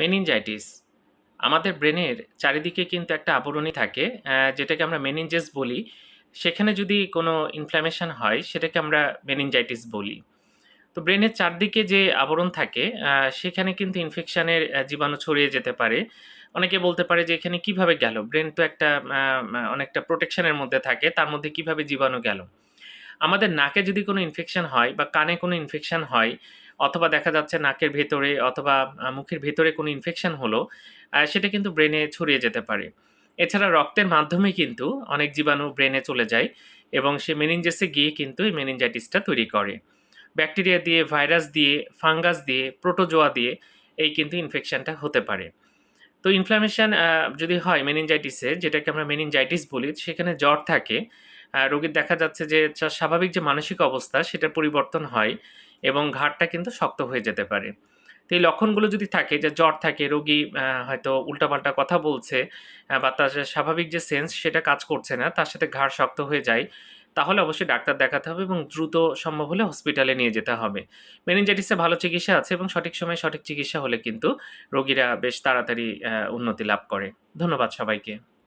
Meningitis আমাদের ব্রেনের চারিদিকে কিন্তু একটা আবরণী থাকে যেটাকে আমরা মেনিনজেস বলি। সেখানে যদি কোনো ইনফ্ল্যামেশন হয়, সেটাকে আমরা মেনিনজাইটিস বলি। তো ব্রেনের চারদিকে যে আবরণ থাকে সেখানে কিন্তু ইনফেকশানের জীবাণু ছড়িয়ে যেতে পারে। অনেকে বলতে পারে যে এখানে কীভাবে গেল? ব্রেন তো একটা অনেকটা প্রোটেকশনের মধ্যে থাকে, তার মধ্যে কীভাবে জীবাণু গেল? আমাদের নাকে যদি কোনো ইনফেকশন হয় বা কানে কোনো ইনফেকশান হয় অথবা দেখা যাচ্ছে নাকের ভেতরে অথবা মুখের ভেতরে কোনো ইনফেকশন হলো সেটা কিন্তু ব্রেনে ছড়িয়ে যেতে পারে। এছাড়া রক্তের মাধ্যমে কিন্তু অনেক জীবাণু ব্রেনে চলে যায় এবং সে মেনিনজেসে গিয়ে কিন্তু এই মেনিনজাইটিসটা তৈরি করে। ব্যাকটেরিয়া দিয়ে ভাইরাস দিয়ে ফাঙ্গাস দিয়ে প্রোটোজোয়া দিয়ে এই কিন্তু ইনফেকশনটা হতে পারে। তো ইনফ্লামেশন যদি হয় মেনিনজাইটিসে যেটাকে আমরা মেনিনজাইটিস বলি, সেখানে জ্বর থাকে রোগীর দেখা যাচ্ছে যে স্বাভাবিক যে মানসিক অবস্থা সেটা পরিবর্তন হয়। এবং ঘাড়টা কিন্তু শক্ত হয়ে যেতে পারে। তো এই লক্ষণগুলো যদি থাকে, যে জ্বর থাকে, রোগী হয়তো উল্টাপাল্টা কথা বলছে বা তার স্বাভাবিক যে সেন্স সেটা কাজ করছে না, তার সাথে ঘাড় শক্ত হয়ে যায়, তাহলে অবশ্যই ডাক্তার দেখাতে হবে এবং দ্রুত সম্ভব হলে হসপিটালে নিয়ে যেতে হবে। মেনিনজাইটিসে ভালো চিকিৎসা আছে এবং সঠিক সময়ে সঠিক চিকিৎসা হলে কিন্তু রোগীরা বেশ তাড়াতাড়ি উন্নতি লাভ করে। ধন্যবাদ সবাইকে।